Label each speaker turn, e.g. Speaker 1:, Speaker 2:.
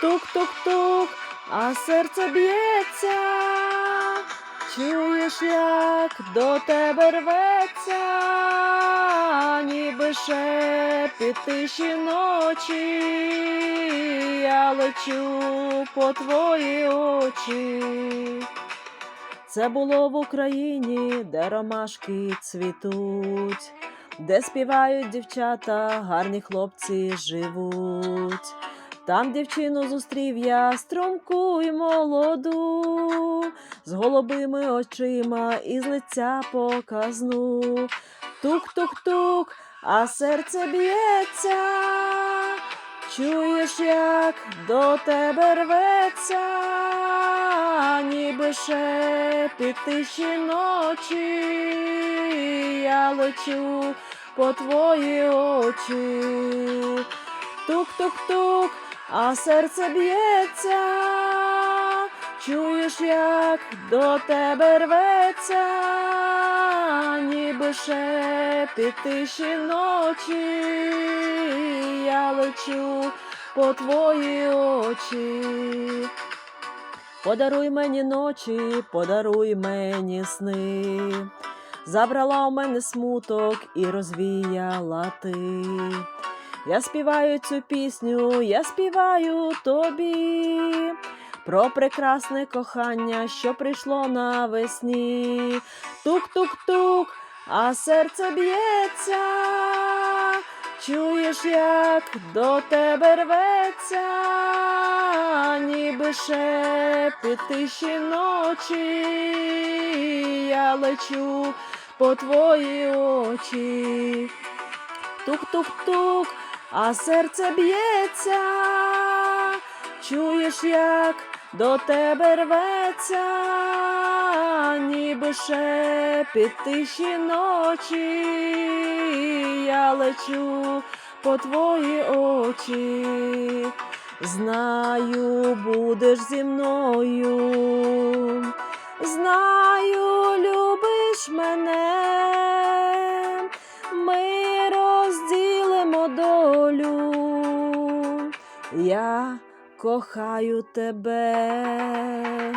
Speaker 1: тук-тук-тук, а серце б'ється. Чуєш, як до тебе рветься, ніби шепіт тиші ночі, я лечу по твої очі. Це було в Україні, де ромашки цвітуть, де співають дівчата, гарні хлопці живуть. Там дівчину зустрів я струмку й молоду, з голубими очима і з лиця показну. Тук-тук-тук, а серце б'ється. Чуєш, як до тебе рветься, ніби шепіт тиші ночі, я лечу по твої очі. Тук-тук-тук, а серце б'ється. Чуєш, як до тебе рветься, ніби шепіт тиші ночі, я лечу по твої очі. Подаруй мені ночі, подаруй мені сни. Забрала у мене смуток і розвіяла ти. Я співаю цю пісню, я співаю тобі про прекрасне кохання, що прийшло навесні. Тук-тук-тук, а серце б'ється. Чуєш, як до тебе рветься, ніби шепіт тиші ночі, я лечу по твої очі. Тук-тук-тук, а серце б'ється. Чуєш, як до тебе рветься, ніби шепіт тиші ночі, я лечу по твої очі. Знаю, будеш зі мною, знаю, любиш мене, Я кохаю тебе.